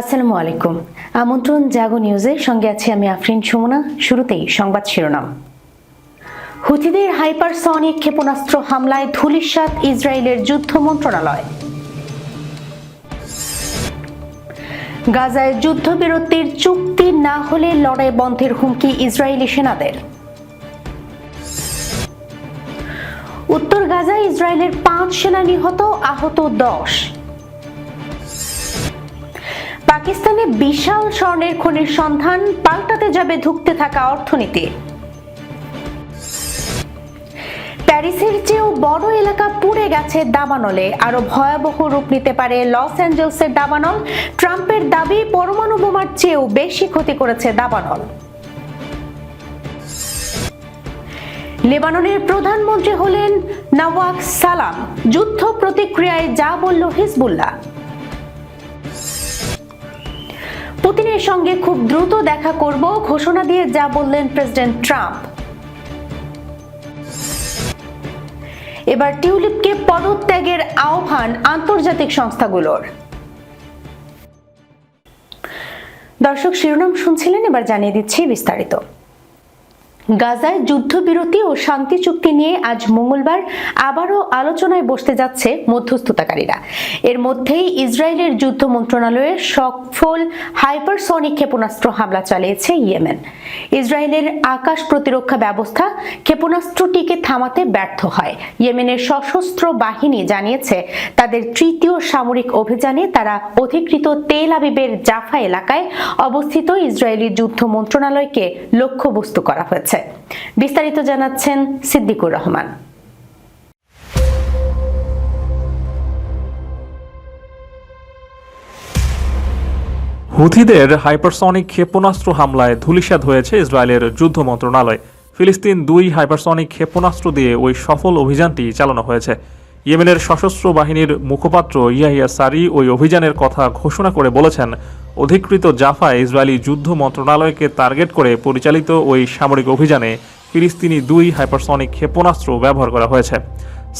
আসসালামু আলাইকুম। আমন্ত্রণ জাগো নিউজের সঙ্গে আছি আমি আফরিন সুমনা। শুরুতেই সংবাদ শিরোনাম। হুথিদের হাইপারসনিক ক্ষেপণাস্ত্র হামলায় ধুলিস্বাদ ইসরায়েলের যুদ্ধ মন্ত্রণালয়। গাজায় যুদ্ধবিরতির চুক্তি না হলে লড়াই বন্ধের হুমকি ইসরায়েলি সেনাদের। উত্তর গাজায় ইসরায়েলের পাঁচ সেনা নিহত, আহত দশ। পাকিস্তানে বিশাল স্বর্ণের খনির সন্ধান, পাল্টাতে যাবে ধুঁকতে থাকা অর্থনীতি। প্যারিসের চেয়েও বড় এলাকা পুড়ে গেছে দাবানলে। আরও ভয়াবহ রূপ নিতে পারে লস অ্যাঞ্জেলসের দাবানল। ট্রাম্পের দাবি, পরমাণু বোমার চেয়েও বেশি ক্ষতি করেছে দাবানল। লেবাননের প্রধানমন্ত্রী হলেন নওয়াক সালাম। যুদ্ধ প্রতিক্রিয়ায় যা বলল হিজবুল্লাহ। পুতিনের সঙ্গে খুব দ্রুত দেখা করব, ঘোষণা দিয়ে যা বললেন প্রেসিডেন্ট ট্রাম্প। এবার টিউলিপকে পদত্যাগের আহ্বান আন্তর্জাতিক সংস্থাগুলোর। দর্শক, শিরোনাম শুনছিলেন, এবার জানিয়ে দিচ্ছি বিস্তারিত। গাজায় যুদ্ধবিরতি ও শান্তি চুক্তি নিয়ে আজ মঙ্গলবার আবারও আলোচনায় বসতে যাচ্ছে মধ্যস্থতাকারীরা। এর মধ্যেই ইসরায়েলের যুদ্ধ মন্ত্রণালয়ের সফল হাইপারসনিক ক্ষেপণাস্ত্র হামলা চালিয়েছে ইয়েমেন। ইসরায়েলের আকাশ প্রতিরক্ষা ব্যবস্থা ক্ষেপণাস্ত্রটিকে থামাতে ব্যর্থ হয়। ইয়েমেনের সশস্ত্র বাহিনী জানিয়েছে, তাদের তৃতীয় সামরিক অভিযানে তারা অধিকৃত তেল আবিবের জাফা এলাকায় অবস্থিত ইসরায়েলি যুদ্ধ মন্ত্রণালয়কে লক্ষ্যবস্তু করা হয়েছে। বিস্তারিত জানাচ্ছেন সিদ্দিকুর রহমান। হুথিদের হাইপারসনিক ক্ষেপণাস্ত্র হামলায় ধূলিসাৎ হয়েছে ইসরায়েলের যুদ্ধ মন্ত্রণালয়। ফিলিস্তিন দুই হাইপারসনিক ক্ষেপণাস্ত্র দিয়ে ওই সফল অভিযানটি চালানো হয়েছে। ইয়েমেনের সশস্ত্র বাহিনীর মুখপাত্র ইয়াহিয়া সারি ওই অভিযানের কথা ঘোষণা করে বলেছেন অধিকৃত জাফায় ইসরায়েলি যুদ্ধ মন্ত্রণালয়কে টার্গেট করে পরিচালিত ওই সামরিক অভিযানে ফিলিস্তিনি দুই হাইপারসনিক ক্ষেপণাস্ত্র ব্যবহার করা হয়েছে।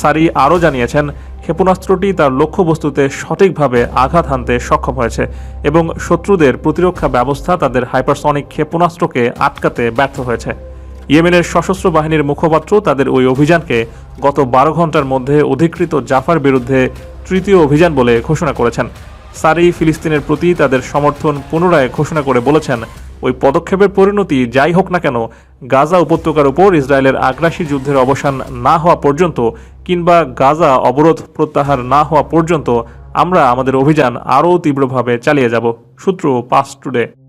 সারি আরও জানিয়েছেন, ক্ষেপণাস্ত্রটি তার লক্ষ্যবস্তুতে সঠিকভাবে আঘাত হানতে সক্ষম হয়েছে এবং শত্রুদের প্রতিরক্ষা ব্যবস্থা তাদের হাইপারসনিক ক্ষেপণাস্ত্রকে আটকাতে ব্যর্থ হয়েছে। ইয়েমেনের সশস্ত্র বাহিনীর মুখপাত্র তাদের ওই অভিযানকে গত বারো ঘণ্টার মধ্যে অধিকৃত জাফার বিরুদ্ধে তৃতীয় অভিযান বলে ঘোষণা করেছেন। সারি ফিলিস্তিনের প্রতি তাদের সমর্থন পুনরায় ঘোষণা করে বলেছেন। ওই পদক্ষেপের পরিণতি যাই হোক না কেন, গাজা উপত্যকার উপর ইসরায়েলের আগ্রাসী যুদ্ধের অবসান না হওয়া পর্যন্ত কিংবা গাজা অবরোধ প্রত্যাহার না হওয়া পর্যন্ত আমরা আমাদের অভিযান আরও তীব্রভাবে চালিয়ে যাব। সূত্র পাস টুডে।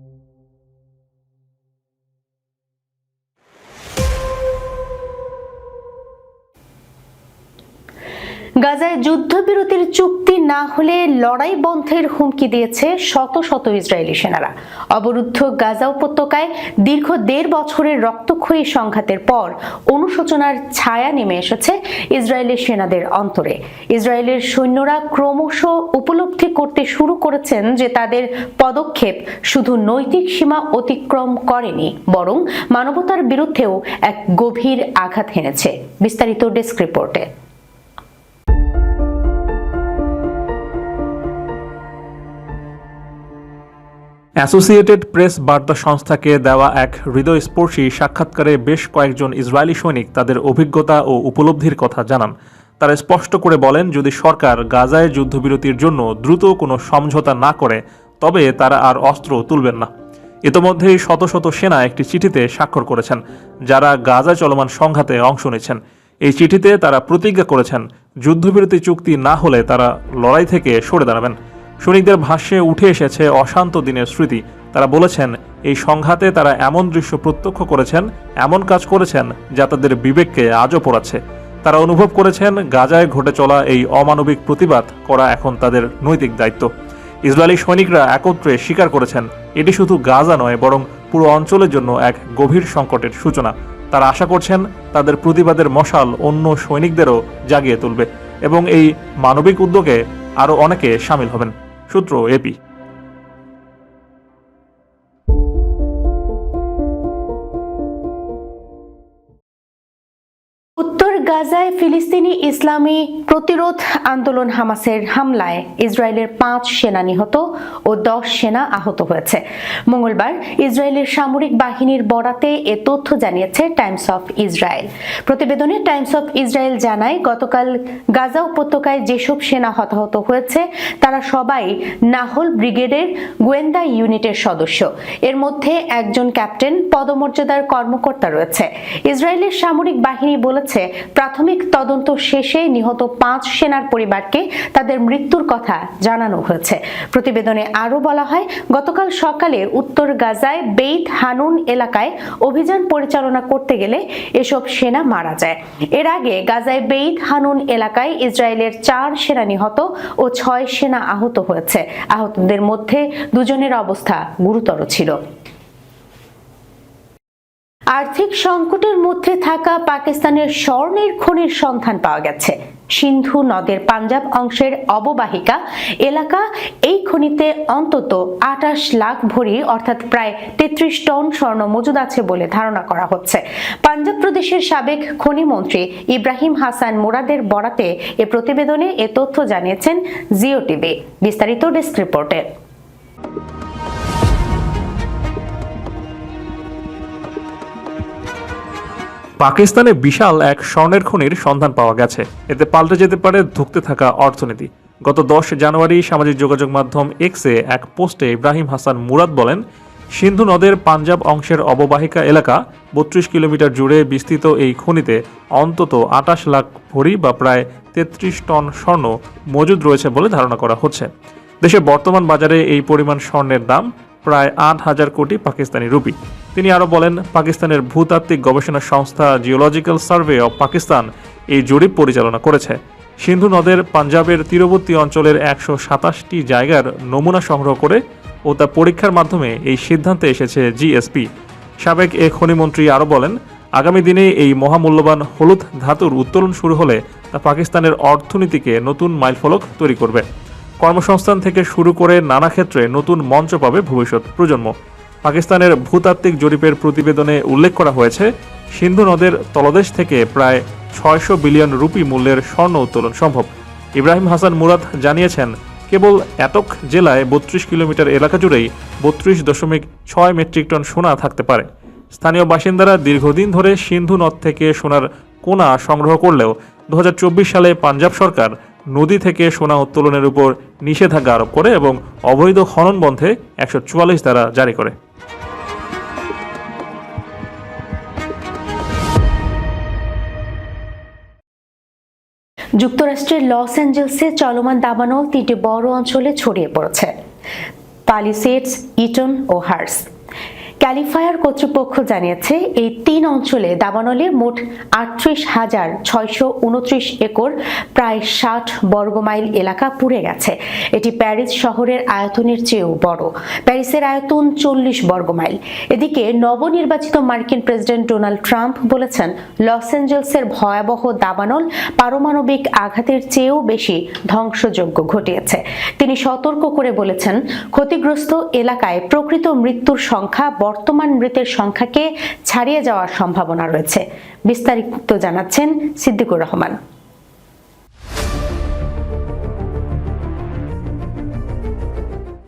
গাজায় যুদ্ধবিরতির চুক্তি না হলে লড়াই বন্ধের হুমকি দিয়েছে শত শত ইসরায়েলি সেনারা। অবরুদ্ধ গাজা উপত্যকায় দীর্ঘ দেড় বছরের রক্তক্ষয়ী সংঘাতের পর অনুশোচনার ছায়া নেমে এসেছে ইসরায়েলি সেনাদের অন্তরে। ইসরায়েলের সৈন্যরা ক্রমশ উপলব্ধি করতে শুরু করেছেন যে তাদের পদক্ষেপ শুধু নৈতিক সীমা অতিক্রম করেনি, বরং মানবতার বিরুদ্ধেও এক গভীর আঘাত হেনেছে। বিস্তারিত ডেস্ক রিপোর্টে। অ্যাসোসিয়েটেড প্রেস বার্তা সংস্থাকে দেওয়া এক হৃদয়স্পর্শী সাক্ষাৎকারে বেশ কয়েকজন ইসরায়েলি সৈনিক তাদের অভিজ্ঞতা ও উপলব্ধির কথা জানান। তারা স্পষ্ট করে বলেন, যদি সরকার গাজায় যুদ্ধবিরতির জন্য দ্রুত কোনো সমঝোতা না করে, তবে তারা আর অস্ত্র তুলবেন না। ইতোমধ্যেই শত শত সেনা একটি চিঠিতে স্বাক্ষর করেছেন, যারা গাজা চলমান সংঘাতে অংশ নিচ্ছেন এই চিঠিতে তারা প্রতিজ্ঞা করেছেন, যুদ্ধবিরতি চুক্তি না হলে তারা লড়াই থেকে সরে দাঁড়াবেন। সৈনিকদের ভাষ্যে উঠে এসেছে অশান্ত দিনের স্মৃতি। তারা বলেছেন, এই সংঘাতে তারা এমন দৃশ্য প্রত্যক্ষ করেছেন, এমন কাজ করেছেন যা তাদের বিবেককে আজও পোড়াচ্ছে। তারা অনুভব করেছেন, গাজায় ঘটে চলা এই অমানবিক প্রতিবাদ করা এখন তাদের নৈতিক দায়িত্ব। ইসরায়েলি সৈনিকরা একত্রে স্বীকার করেছেন, এটি শুধু গাজা নয়, বরং পুরো অঞ্চলের জন্য এক গভীর সংকটের সূচনা। তারা আশা করছেন, তাদের প্রতিবাদের মশাল অন্য সৈনিকদেরও জাগিয়ে তুলবে এবং এই মানবিক উদ্যোগে আরও অনেকে সামিল হবেন। সূত্র এপি ইসলামী প্রতিরোধ আন্দোলন হামাসের হামলায় ইসরায়েলের পাঁচ সেনা নিহত ও দশ সেনা আহত হয়েছে। মঙ্গলবার ইসরায়েলের সামরিক বাহিনীর বরাতে এ তথ্য জানিয়েছে টাইমস অফ ইসরায়েল। প্রতিবেদনে টাইমস অফ ইসরায়েল জানায়, গতকাল গাজা উপত্যকায় যেসব সেনা হতাহত হয়েছে, তারা সবাই নাহল ব্রিগেডের গোয়েন্দা ইউনিটের সদস্য। এর মধ্যে একজন ক্যাপ্টেন, পদমর্যাদার কর্মকর্তা রয়েছে। ইসরায়েলের সামরিক বাহিনী বলেছে, প্রাথমিক তদন্ত শেষে নিহত পাঁচ সেনার পরিবারকে তাদের মৃত্যুর কথা জানানো হয়েছে। প্রতিবেদনে আরও বলা হয়, গতকাল সকালে উত্তর গাজায় বেইত হানুন এলাকায় অভিযান পরিচালনা করতে গেলে এসব সেনা মারা যায়। এর আগে গাজায় বেইত হানুন এলাকায় ইসরায়েলের চার সেনা নিহত ও ছয় সেনা আহত হয়েছে। আহতদের মধ্যে দুজনের অবস্থা গুরুতর ছিল। আর্থিক সংকটের মধ্যে থাকা পাকিস্তানের স্বর্ণের খনির সন্ধান পাওয়া গেছে। সিন্ধু নদের পাঞ্জাব অংশের অববাহিকা এলাকা এই খনিতে অন্তত আটাশ লাখ ভরি, অর্থাৎ প্রায় তেত্রিশ টন স্বর্ণ মজুদ আছে বলে ধারণা করা হচ্ছে। পাঞ্জাব প্রদেশের সাবেক খনি মন্ত্রী ইব্রাহিম হাসান মোরাদের বরাতে এ প্রতিবেদনে এ তথ্য জানিয়েছেন জিও টিভি বিস্তারিত ডেস্ক রিপোর্টে। পাকিস্তানে বিশাল এক স্বর্ণের খনির সন্ধান পাওয়া গেছে। এতে পাল্টে যেতে পারে ধুঁকতে থাকা অর্থনীতি। গত দশ জানুয়ারি সামাজিক যোগাযোগ মাধ্যম এক্সে এক পোস্টে ইব্রাহিম হাসান মুরাদ বলেন, সিন্ধু নদের পাঞ্জাব অংশের অববাহিকা এলাকা বত্রিশ কিলোমিটার জুড়ে বিস্তৃত এই খনিতে অন্তত আটাশ লাখ ভরি বা প্রায় তেত্রিশ টন স্বর্ণ মজুদ রয়েছে বলে ধারণা করা হচ্ছে। দেশে বর্তমান বাজারে এই পরিমাণ স্বর্ণের দাম প্রায় আট হাজার কোটি পাকিস্তানি রুপি। তিনি আরও বলেন, পাকিস্তানের ভূতাত্ত্বিক গবেষণা সংস্থা জিওলজিক্যাল সার্ভে অব পাকিস্তান এই জরিপ পরিচালনা করেছে। সিন্ধু নদের পাঞ্জাবের তীরবর্তী অঞ্চলের একশো সাতাশটি জায়গার নমুনা সংগ্রহ করে ও তা পরীক্ষার মাধ্যমে এই সিদ্ধান্তে এসেছে জিএসপি সাবেক এ খনিমন্ত্রী আরও বলেন, আগামী দিনে এই মহামূল্যবান হলুদ ধাতুর উত্তোলন শুরু হলে তা পাকিস্তানের অর্থনীতিকে নতুন মাইলফলক তৈরি করবে। কর্মসংস্থান থেকে শুরু করে নানা ক্ষেত্রে নতুন মঞ্চ পাবে ভবিষ্যৎ প্রজন্ম। পাকিস্তানের ভূতাত্ত্বিক জরিপের প্রতিবেদনে উল্লেখ করা হয়েছে, সিন্ধু নদের তলদেশ থেকে প্রায় ছয়শো বিলিয়ন রুপি মূল্যের স্বর্ণ উত্তোলন সম্ভব। ইব্রাহিম হাসান মুরাদ জানিয়েছেন, কেবল এটক জেলায় বত্রিশ কিলোমিটার এলাকা জুড়েই বত্রিশ দশমিক ছয় মেট্রিক টন সোনা থাকতে পারে। স্থানীয় বাসিন্দারা দীর্ঘদিন ধরে সিন্ধু নদ থেকে সোনার কোনা সংগ্রহ করলেও দু হাজার চব্বিশ সালে পাঞ্জাব সরকার নদী থেকে সোনা উত্তোলনের উপর নিষেধাজ্ঞা আরোপ করে এবং অবৈধ খনন বন্ধে একশো চুয়াল্লিশ ধারা জারি করে। যুক্তরাষ্ট্রের লস অ্যাঞ্জেলসে চলমান দাবানল তিনটি বড় অঞ্চলে ছড়িয়ে পড়েছে। পালিসেটস ইটন ও হার্স। ক্যালিফায়ার কর্তৃপক্ষ জানিয়েছে, এই তিন অঞ্চলে দাবানলে মোট আটত্রিশ হাজার ছয়শো উনত্রিশ একর প্রায় ষাট বর্গমাইল এলাকা পুড়ে গেছে। এটি প্যারিস শহরের আয়তনের চেয়েও বড়। প্যারিসের আয়তন চল্লিশ বর্গমাইল। এদিকে নবনির্বাচিত মার্কিন প্রেসিডেন্ট ডোনাল্ড ট্রাম্প বলেছেন, লস অ্যাঞ্জেলসের ভয়াবহ দাবানল পারমাণবিক আঘাতের চেয়েও বেশি ধ্বংসযজ্ঞ ঘটিয়েছে। তিনি সতর্ক করে বলেছেন, ক্ষতিগ্রস্ত এলাকায় প্রকৃত মৃত্যুর সংখ্যা বর্তমান মৃতের সংখ্যাকে ছাড়িয়ে যাওয়ার সম্ভাবনা রয়েছে। বিস্তারিত জানাচ্ছেন সিদ্দিকুর রহমান।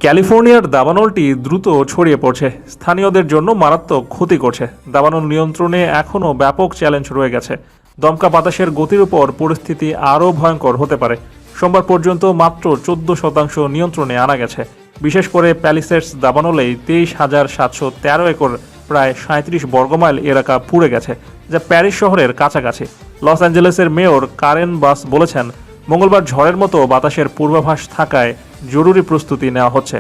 ক্যালিফোর্নিয়ার দাবানলটি দ্রুত ছড়িয়ে পড়ছে। স্থানীয়দের জন্য মারাত্মক ক্ষতি করছে। দাবানল নিয়ন্ত্রণে এখনও ব্যাপক চ্যালেঞ্জ রয়ে গেছে। দমকা বাতাসের গতির উপর পরিস্থিতি আরও ভয়ঙ্কর হতে পারে। সোমবার পর্যন্ত মাত্র চোদ্দ শতাংশ নিয়ন্ত্রণে আনা গেছে। বিশেষ করে প্যালিসেটস দাবানলেই তেইশ হাজার সাতশো তেরো একর প্রায় সাঁত্রিশ বর্গমাইল এলাকা পুড়ে গেছে, যা প্যারিস শহরের কাছাকাছি। লস অ্যাঞ্জেলেসের মেয়র কারেন বাস বলেছেন, মঙ্গলবার ঝড়ের মতো বাতাসের পূর্বাভাস থাকায় জরুরি প্রস্তুতি নেওয়া হচ্ছে।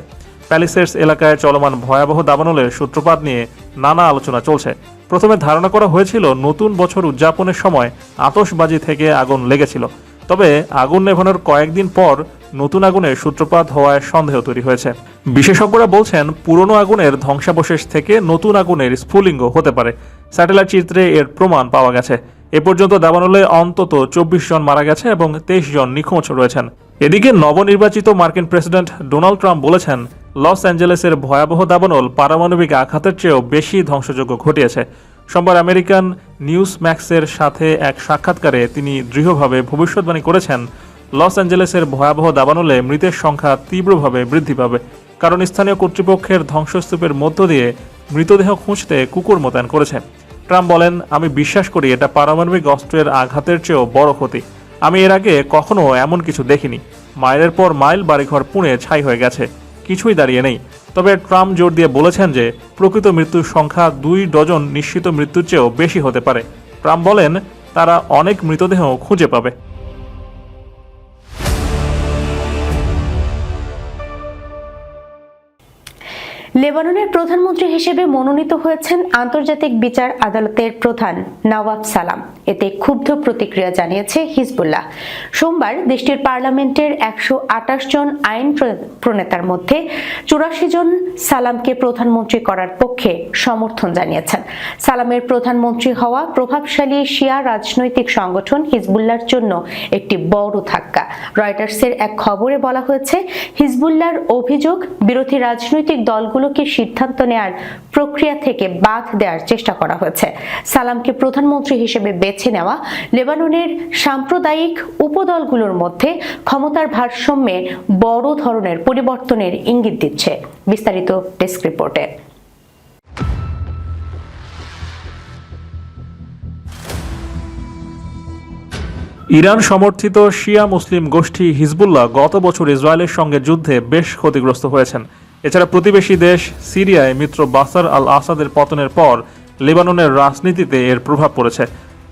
প্যালিসেটস এলাকায় চলমান ভয়াবহ দাবানলের সূত্রপাত নিয়ে নানা আলোচনা চলছে। প্রথমে ধারণা করা হয়েছিল, নতুন বছর উদযাপনের সময় আতশবাজি থেকে আগুন লেগেছিল। তবে আগুন নেভানোর কয়েকদিন পর নতুন আগুনের সূত্রপাত হওয়ায় সন্দেহ তৈরি হয়েছে। বিশেষজ্ঞরা বলছেন, পুরনো আগুনের ধ্বংসাবশেষ থেকে নতুন আগুনের স্ফুলিঙ্গ হতে পারে। স্যাটেলাইট চিত্রে এর প্রমাণ পাওয়া গেছে। এ পর্যন্ত দাবানলে অন্তত চব্বিশ জন মারা গেছে এবং তেইশ জন নিখোঁজ রয়েছেন। এদিকে নবনির্বাচিত মার্কিন প্রেসিডেন্ট ডোনাল্ড ট্রাম্প বলেছেন, লস অ্যাঞ্জেলেসের ভয়াবহ দাবানল পারমাণবিক আঘাতের চেয়েও বেশি ধ্বংসযোগ্য ঘটিয়েছে। সোমবার আমেরিকান নিউজ ম্যাক্সের সাথে এক সাক্ষাৎকারে তিনি দৃঢ়ভাবে ভবিষ্যৎবাণী করেছেন, লস অ্যাঞ্জেলেসের ভয়াবহ দাবানলে মৃতের সংখ্যা তীব্রভাবে বৃদ্ধি পাবে। কারণ স্থানীয় কর্তৃপক্ষের ধ্বংসস্তূপের মধ্য দিয়ে মৃতদেহ খুঁজতে কুকুর মোতায়েন করেছে। ট্রাম্প বলেন, আমি বিশ্বাস করি এটা পারমাণবিক অস্ত্রের আঘাতের চেয়েও বড় ক্ষতি। আমি এর আগে কখনো এমন কিছু দেখিনি। মাইলের পর মাইল বাড়িঘর পুড়ে ছাই হয়ে গেছে। কিছুই দাঁড়িয়ে নেই। তবে ট্রাম্প জোর দিয়ে বলেছেন যে, প্রকৃত মৃত্যুর সংখ্যা দুই ডজন নিশ্চিত মৃত্যুর চেয়েও বেশি হতে পারে। ট্রাম্প বলেন, তারা অনেক মৃতদেহ খুঁজে পাবে। লেবাননের প্রধানমন্ত্রী হিসেবে মনোনীত হয়েছেন আন্তর্জাতিক বিচার আদালতের প্রধান নওয়াব সালাম। এতে ক্ষুব্ধ প্রতিক্রিয়া জানিয়েছে হিজবুল্লাহ। সোমবার দেশটির পার্লামেন্টের একশো আটাশ জন আইন প্রণেতার মধ্যে চুরাশি জন সালামকে প্রধানমন্ত্রী করার পক্ষে সমর্থন জানিয়েছেন। সালামের প্রধানমন্ত্রী হওয়া প্রভাবশালী শিয়া রাজনৈতিক সংগঠন হিজবুল্লাহর জন্য একটি বড় ধাক্কা। রয়টার্সের এক খবরে বলা হয়েছে, হিজবুল্লাহর অভিযোগ, বিরোধী রাজনৈতিক দলগুলোকে সিদ্ধান্ত নেয়ার প্রক্রিয়া থেকে বাদ দেওয়ার চেষ্টা করা হয়েছে। সালামকে প্রধানমন্ত্রী হিসেবে বেছে নেওয়া লেবাননের সাম্প্রদায়িক উপদলগুলোর মধ্যে ক্ষমতার ভারসাম্যে বড় ধরনের পরিবর্তনের ইঙ্গিত দিচ্ছে। বিস্তারিত ডেস্ক রিপোর্টে। ইরান সমর্থিত শিয়া মুসলিম গোষ্ঠী হিজবুল্লাহ গত বছর ইসরায়েলের সঙ্গে যুদ্ধে বেশ ক্ষতিগ্রস্ত হয়েছেন। এছাড়া প্রতিবেশী দেশ সিরিয়ায় মিত্র বাসার আল আসাদের পতনের পর লেবাননের রাজনীতিতে এর প্রভাব পড়েছে।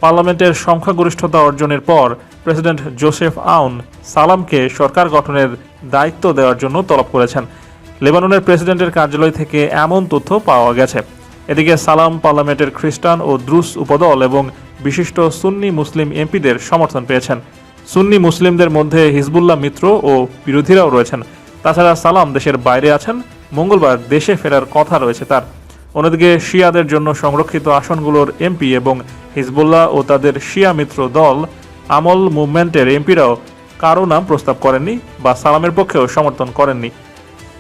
পার্লামেন্টের সংখ্যাগরিষ্ঠতা অর্জনের পর প্রেসিডেন্ট জোসেফ আউন সালামকে সরকার গঠনের দায়িত্ব দেওয়ার জন্য তলব করেছেন। লেবাননের প্রেসিডেন্টের কার্যালয় থেকে এমন তথ্য পাওয়া গেছে। এদিকে সালাম পার্লামেন্টের খ্রিস্টান ও দ্রুস উপদল এবং বিশিষ্ট সুন্নি মুসলিম এমপিদের সমর্থন পেয়েছেন। সুন্নি মুসলিমদের মধ্যে হিজবুল্লাহ মিত্র ও বিরোধীরাও রয়েছেন। তাছাড়া সালাম দেশের বাইরে আছেন, মঙ্গলবার দেশে ফেরার কথা রয়েছে তার। অন্যদিকে শিয়াদের জন্য সংরক্ষিত আসনগুলোর এমপি এবং হিজবুল্লাহ ও তাদের শিয়া মিত্র দল, আমল মুভমেন্টের এমপিরাও কারও নাম প্রস্তাব করেননি বা সালামের পক্ষেও সমর্থন করেননি।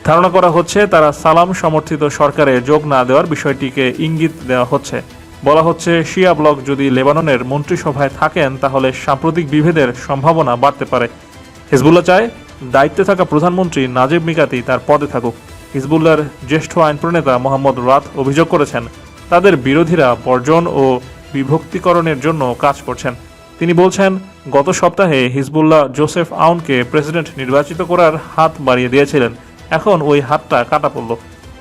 ধারণা করা হচ্ছে তারা সালাম সমর্থিত সরকারে যোগ না দেওয়ার বিষয়টিকে ইঙ্গিত দেওয়া হচ্ছে। বলা হচ্ছে, শিয়া ব্লক যদি লেবাননের মন্ত্রিসভায় থাকেন তাহলে সাম্প্রতিক বিভেদের সম্ভাবনা বাড়তে পারে। হিজবুল্লাহ চায় দায়িত্বে থাকা প্রধানমন্ত্রী নাজিব মিকাতি তার পদে থাকুক। হিজবুল্লাহর জ্যেষ্ঠ আইন প্রণেতা মোহাম্মদ রাত অভিযোগ করেছেন, তাদের বিরোধীরা বর্জন ও বিভক্তিকরণের জন্য কাজ করছেন। তিনি বলছেন, গত সপ্তাহে হিজবুল্লাহ জোসেফ আউনকে প্রেসিডেন্ট নির্বাচিত করার হাত বাড়িয়ে দিয়েছিলেন। এখন ওই হাতটা কাটা পড়ল।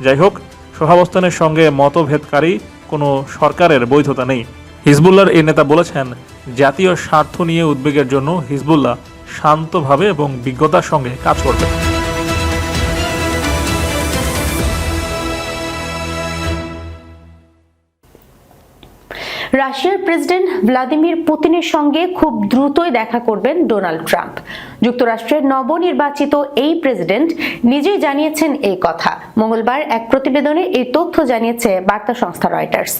যাই হোক, সহাবস্থানের সঙ্গে মতভেদকারী কোনো সরকারের বৈধতা নেই। হিজবুল্লাহর এই নেতা বলেছেন, জাতীয় স্বার্থ নিয়ে উদ্বেগের জন্য হিজবুল্লাহ শান্তভাবে এবং বিজ্ঞতার সঙ্গে কাজ করবে। রাশিয়ার প্রেসিডেন্ট ভ্লাদিমির পুতিনের সঙ্গে খুব দ্রুতই দেখা করবেন ডোনাল্ড ট্রাম্প। যুক্তরাষ্ট্রের নবনির্বাচিত এই প্রেসিডেন্ট নিজেই জানিয়েছেন এই কথা। মঙ্গলবার এক প্রতিবেদনে এই তথ্য জানিয়েছে বার্তা সংস্থা রয়টার্স।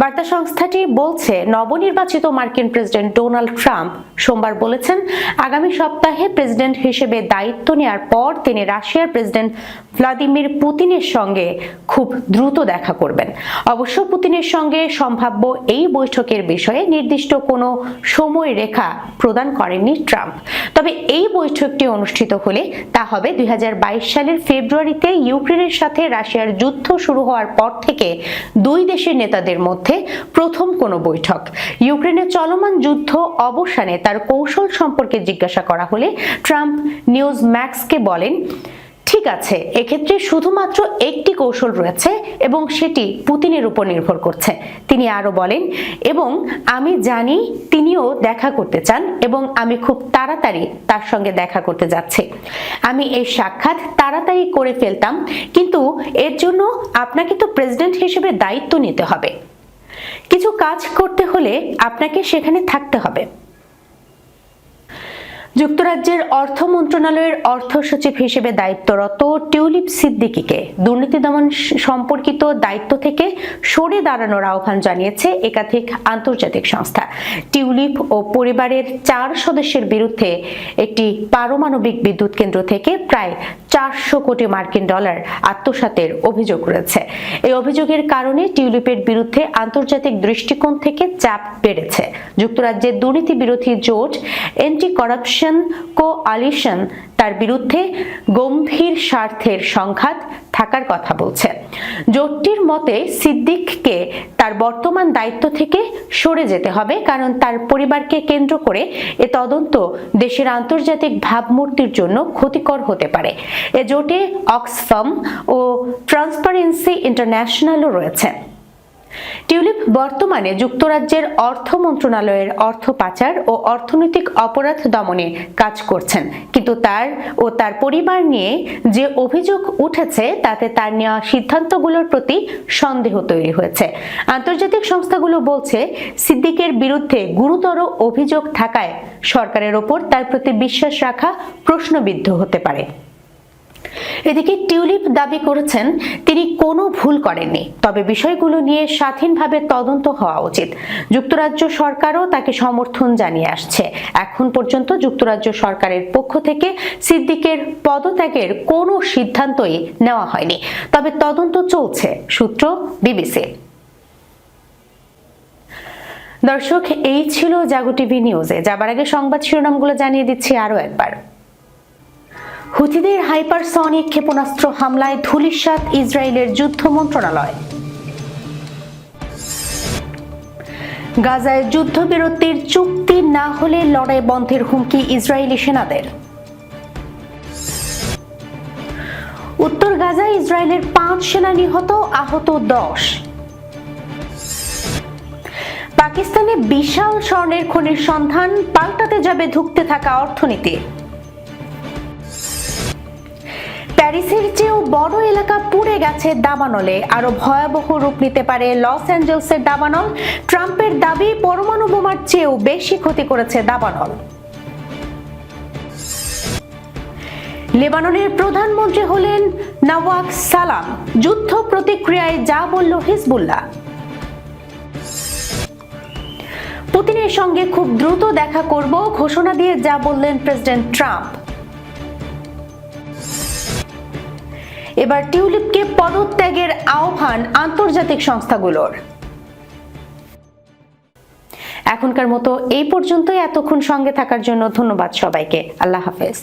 বার্তা সংস্থাটি বলছে, নবনির্বাচিত মার্কিন প্রেসিডেন্ট ডোনাল্ড ট্রাম্প সোমবার বলেছেন, আগামী সপ্তাহে প্রেসিডেন্ট হিসেবে দায়িত্ব নেওয়ার পর তিনি রাশিয়ার প্রেসিডেন্ট ভ্লাদিমির পুতিনের সঙ্গে খুব দ্রুত দেখা করবেন। অবশ্য পুতিনের সঙ্গে সম্ভাব্য এই বৈঠকের বিষয়ে নির্দিষ্ট কোনো সময় রেখা প্রদান করেননি ট্রাম্প। তবে এই বৈঠকটি অনুষ্ঠিত হলে তা হবে দু হাজার বাইশ সালের ফেব্রুয়ারিতে ইউক্রেনের সাথে রাশিয়ার যুদ্ধ শুরু হওয়ার পর থেকে দুই দেশের নেতাদের মধ্যে প্রথম কোনো বৈঠক। ইউক্রেনের চলমান যুদ্ধ অবসানে তার কৌশল সম্পর্কে জিজ্ঞাসা করা হলে ট্রাম্প নিউজ ম্যাক্সকে বলেন ঠিক আছে, এক্ষেত্রে শুধুমাত্র একটি কৌশল রয়েছে এবং সেটি পুতিনের উপর নির্ভর করছে। তিনি আরও বলেন, এবং আমি জানি তিনিও দেখা করতে চান এবং আমি খুব তাড়াতাড়ি তার সঙ্গে দেখা করতে যাচ্ছি। আমি এই সাক্ষাৎ তাড়াতাড়ি করে ফেলতাম, কিন্তু এর জন্য আপনাকে তো প্রেসিডেন্ট হিসেবে দায়িত্ব নিতে হবে। কিছু কাজ করতে হলে আপনাকে সেখানে থাকতে হবে। যুক্তরাজ্যের অর্থ মন্ত্রণালয়ের অর্থ সচিব হিসেবে দায়িত্বরত টিউলিপ সিদ্দিকিকে দুর্নীতি দমন সম্পর্কিত দায়িত্ব থেকে সরে দাঁড়ানোর আহ্বান জানিয়েছে একাধিক আন্তর্জাতিক সংস্থা। টিউলিপ ও পরিবারের চার সদস্যের বিরুদ্ধে একটি পারমাণবিক বিদ্যুৎ কেন্দ্র থেকে প্রায় চারশো কোটি মার্কিন ডলার আত্মসাতের অভিযোগ রয়েছে। এই অভিযোগের কারণে টিউলিপের বিরুদ্ধে আন্তর্জাতিক দৃষ্টিকোণ থেকে চাপ বেড়েছে। যুক্তরাজ্যের দুর্নীতি বিরোধী জোট এন্টি করাপশন কোআলিশন তার বিরুদ্ধে গম্ভীর স্বার্থের সংঘাত থাকার কথা বলছে। জোটটির মতে সিদ্দিককে তার বর্তমান দায়িত্ব থেকে সরে যেতে হবে, কারণ তার পরিবারকে কেন্দ্র করে এ তদন্ত দেশের আন্তর্জাতিক ভাবমূর্তির জন্য ক্ষতিকর হতে পারে। এ জোটে অক্সফাম ও ট্রান্সপারেন্সি ইন্টারন্যাশনালও রয়েছে। টিউলিপ বর্তমানে যুক্তরাজ্যের অর্থ মন্ত্রণালয়ের অর্থ পাচার ও অর্থনৈতিক অপরাধ দমনে কাজ করছেন। কিন্তু তার ও তার পরিবার নিয়ে যে অভিযোগ উঠেছে, তাতে তার নেওয়া সিদ্ধান্তগুলোর প্রতি সন্দেহ তৈরি হয়েছে। আন্তর্জাতিক সংস্থাগুলো বলছে, সিদ্দিকের বিরুদ্ধে গুরুতর অভিযোগ থাকায় সরকারের ওপর তার প্রতি বিশ্বাস রাখা প্রশ্নবিদ্ধ হতে পারে। এদিকে টিউলিপ দাবি করেছেন তিনি কোনো ভুল করেননি। তবে বিষয়গুলো নিয়ে স্বাধীনভাবে তদন্ত হওয়া উচিত। যুক্তরাজ্য সরকারও তাকে সমর্থন জানিয়ে আসছে। এখন পর্যন্ত যুক্তরাজ্য সরকারের পক্ষ থেকে সিদ্দিকের পদত্যাগের কোনো সিদ্ধান্তই নেওয়া হয়নি। তবে তদন্ত চলছে, সূত্র বিবিসি। দর্শক, এই ছিল জাগো টিভি নিউজে। যাবার আগে সংবাদ শিরোনামগুলো জানিয়ে দিচ্ছি আরও একবার। হুথিদের হাইপারসনিক ক্ষেপণাস্ত্র হামলায় ধূলিসাৎ ইসরায়েলের যুদ্ধ মন্ত্রণালয়। গাজায় যুদ্ধবিরতির চুক্তি না হলে লড়াই বন্ধের হুমকি ইসরায়েলি সেনাদের। উত্তর গাজায় ইসরায়েলের পাঁচ সেনা নিহত, আহত দশ। পাকিস্তানে বিশাল স্বর্ণের খনির সন্ধান, পাল্টাতে যাবে ধুকতে থাকা অর্থনীতি। প্যারিসের চেয়েও বড় এলাকা পুড়ে গেছে দাবানলে। আরও ভয়াবহ রূপ নিতে পারে লস অ্যাঞ্জেলসের দাবানল। ট্রাম্পের দাবি পরমাণু বোমার চেয়েও বেশি ক্ষতি করেছে দাবানল। লেবাননের প্রধানমন্ত্রী হলেন নওয়াক সালাম। যুদ্ধ প্রতিক্রিয়ায় যা বলল হিজবুল্লাহ। পুতিনের সঙ্গে খুব দ্রুত দেখা করব। ঘোষণা দিয়ে যা বললেন প্রেসিডেন্ট ট্রাম্প। এবার টিউলিপকে পদত্যাগের আহ্বান আন্তর্জাতিক সংস্থাগুলোর। এখনকার মতো এই পর্যন্তই। এতক্ষণ সঙ্গে থাকার জন্য ধন্যবাদ সবাইকে। আল্লাহ হাফেজ।